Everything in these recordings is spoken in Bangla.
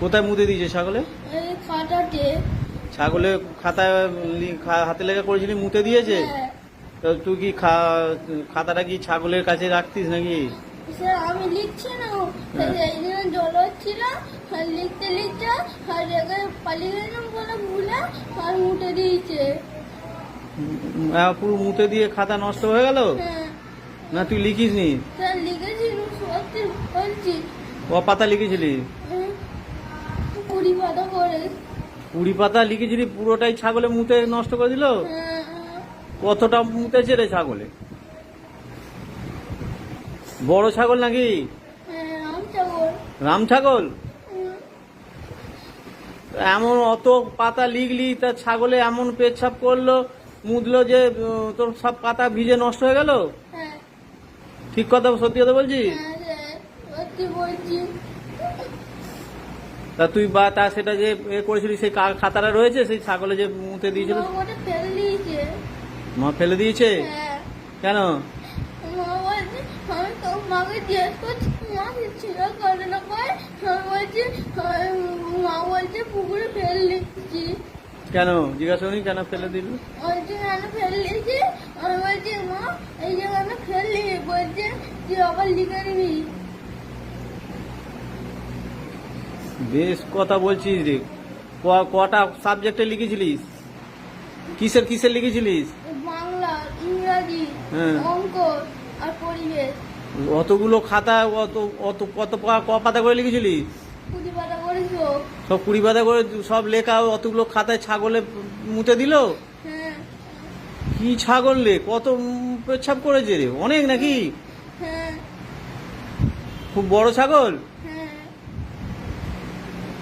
কোথায় মুতে দিয়েছে? ছাগলে? এই খাটাতে। ছাগলে খাতায় হাতে লেখা করেছিলি মুতে দিয়েছে? হ্যাঁ। তো তুই কি খা- খাতাটা কি ছাগলের কাছে রাখতিস নাকি? আমি লিখছি না। হ্যাঁ। এই দিন জল হচ্ছিল লিখতে লিখতে আর রেগে পালিয়ে গেলাম বলে ভুলে আর মুটে দিয়েছে। পুরো মুতে দিয়ে খাতা নষ্ট হয়ে গেল? হ্যাঁ। না তুই লিখিস নি স্যার লিখেছি সত্যি বলছি। ক পাতা লিখেছিলি? কুড়ি পাতা করে। কুড়ি পাতা লিখেছিলি পুরোটাই ছাগলে মুতে নষ্ট করে দিল? হ্যাঁ, কতটা মুতেছে রে ছাগলে? বড় ছাগল নাকি? হ্যাঁ, রাম ছাগল। এমন অত পাতা লিখলি তা ছাগলে এমন পেচ্ছাপ করল মুদলো যে তোর সব পাতা ভিজে নষ্ট হয়ে গেল? হ্যাঁ। ঠিক কথা সত্যি কথা বলছি হ্যাঁ স্যার সত্যি বলছি? তা তুই বা তা সেটা যে এ করেছিলি সেই খাতাটা রয়েছে? সেই ছাগলে যে মুতে দিয়েছিল? ওটা ফেলে দিয়েছে। মা ফেলে দিয়েছে? হ্যাঁ। কেন? মা বলছে আমি তো মাকে জিজ্ঞেস করছি মা ছিল করে না করে বলছি মা বলছে পুকুরে ফেলে দিচ্ছি। কেন? জিজ্ঞাসা করি কেন ফেলে দিল? বলছে কেন আমি বলছি মা এই যে কেন ফেললি? বলছে যে আবার লিখে নিবি। বেশ কথা বলছিস রে। কটা সাবজেক্টে লিখেছিলিস? কিসের কিসের লিখেছিলিস? বাংলা ইংরাজি হ্যাঁ। অঙ্ক আর পরিবেশ। অতগুলো খাতা অত অত কত পা- ক পাতা করে লিখেছিলিস? সব কুড়ি পাতা করে সব লেখা অতগুলো খাতায় ছাগলে মুতে দিল? হ্যাঁ। কি ছাগল রে কত উম, পেচ্ছাপ করেছে রে। অনেক নাকি? হ্যাঁ। খুব বড় ছাগল? হ্যাঁ।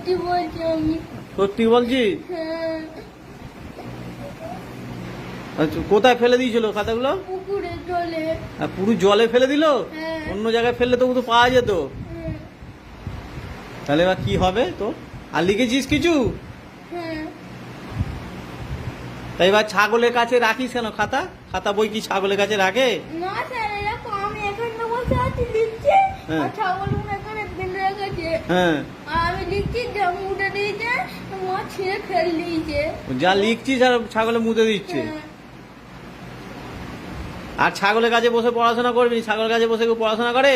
সত্যি বলছি আমি। সত্যি হ্যাঁ। আচ্ছা, কোথায় ফেলে দিয়েছিল খাতাগুলো? পুকুরে আর পুরো জলে ফেলে দিল? হ্যাঁ। অন্য জায়গায় ফেললে তো তো পাওয়া যেত। হ্যাঁ। তাহলে এবার কি হবে তো? আর লিখেছিস কিছু? তাই এবার ছাগলের কাছে রাখিস কেন খাতা? খাতা বই কি ছাগলের কাছে রাখে? না স্যার এরকম আমি এখানে বসে আছি লিখছি। আর ছাগল হ্যাঁ। আমি লিখছি জাম উঠে দিয়েছে মা ছিঁড়ে ফেল দিয়েছে। যা লিখছিস আর ছাগলে মুতে দিচ্ছে। হ্যাঁ। আর ছাগলের কাছে বসে পড়াশোনা করবি ছাগলের কাছে বসে কেউ পড়াশোনা করে?